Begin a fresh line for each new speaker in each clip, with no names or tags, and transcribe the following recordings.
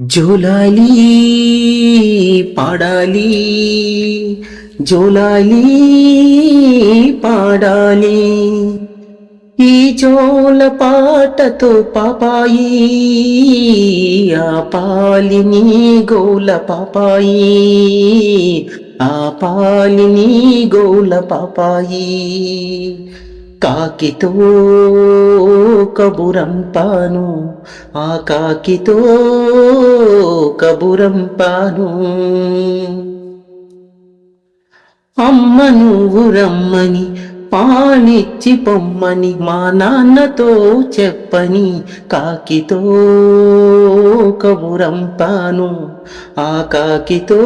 జోలాలి పాడాలి జోలాలి పాడాలి. ఈ జోల పాటతో పాపాయి ఆ పాలిని గోల పాపాయి ఆ పాలిని గోల పాపాయి. కాకితో కబురంపాను. ఆ కాకితో కబురంపాను. అమ్మ నువ్వు రమ్మని పాలిచ్చి పొమ్మని మా నాన్నతో చెప్పని కాకితో కబురంపాను. ఆ కాకితో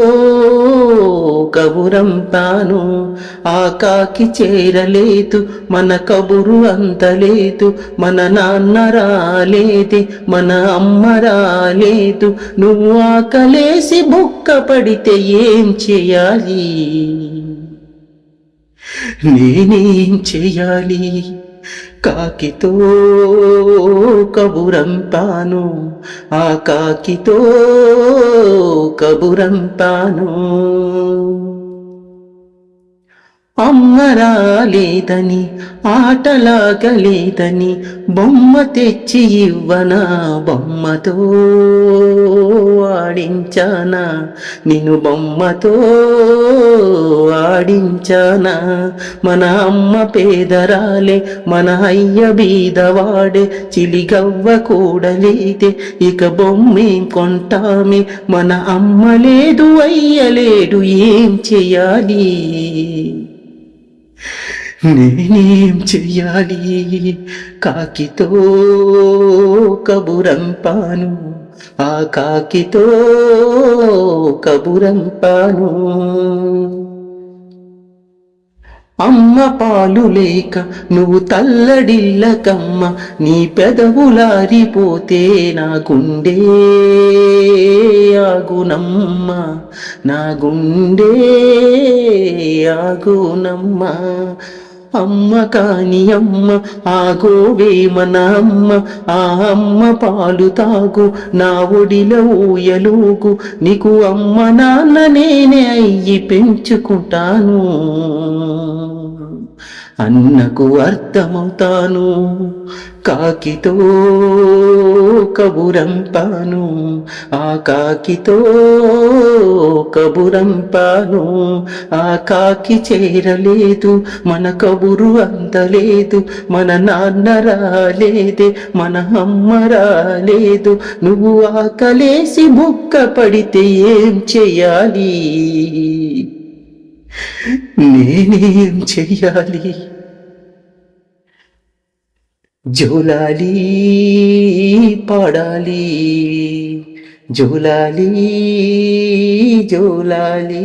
కబురంపాను. ఆ కాకి చేరలేదు మన కబురు అంతలేదు మన నాన్న రాలేదు మన అమ్మ రాలేదు. నువ్వు ఆకలేసి బుక్క పడితే ఏం చేయాలి? నేనేం చేయాలి కాకితో కబురంపాను ఆ కాకితో కబురంపాను అమ్మ రాలేదని ఆటలాగలేదని బొమ్మ తెచ్చి ఇవ్వనా బొమ్మతో ఆడించానా? నేను బొమ్మతో ఆడించానా? మన అమ్మ పేదరాలే మన అయ్య బీదవాడే చిలిగవ్వ కూడలేదే ఇక బొమ్మేం కొంటామే? మన అమ్మ లేదు అయ్య లేడు ఏం చెయ్యాలి నేనేం చెయ్యాలి? కాకితో కబురంపాను. ఆ కాకితో కబురంపాను. అమ్మ పాలు లేక నువ్వు తల్లడిల్లకమ్మ నీ పెదవులారిపోతే నా గుండె ఆగునమ్మ నా గుండె ఆగునమ్మ. అమ్మ కాని అమ్మ ఆగోవే మన అమ్మ. ఆ అమ్మ పాలు తాగు నా ఒడిల ఊయలోగు. నీకు అమ్మ నాన్న నేనే అయ్యి పెంచుకుంటాను. అన్నకు అర్థమవుతాను కాకితో. కబురంపాను ఆ కాకితో కబురంపాను ఆ కాకి చేరలేదు మన కబురు అందలేదు మన నాన్న రాలేదే మన అమ్మ రాలేదు. నువ్వు ఆకలేసి బుక్క పడితే ఏం చెయ్యాలి నేనేం చెయ్యాలి జోలాలి పాడాలి జోలాలి జోలాలి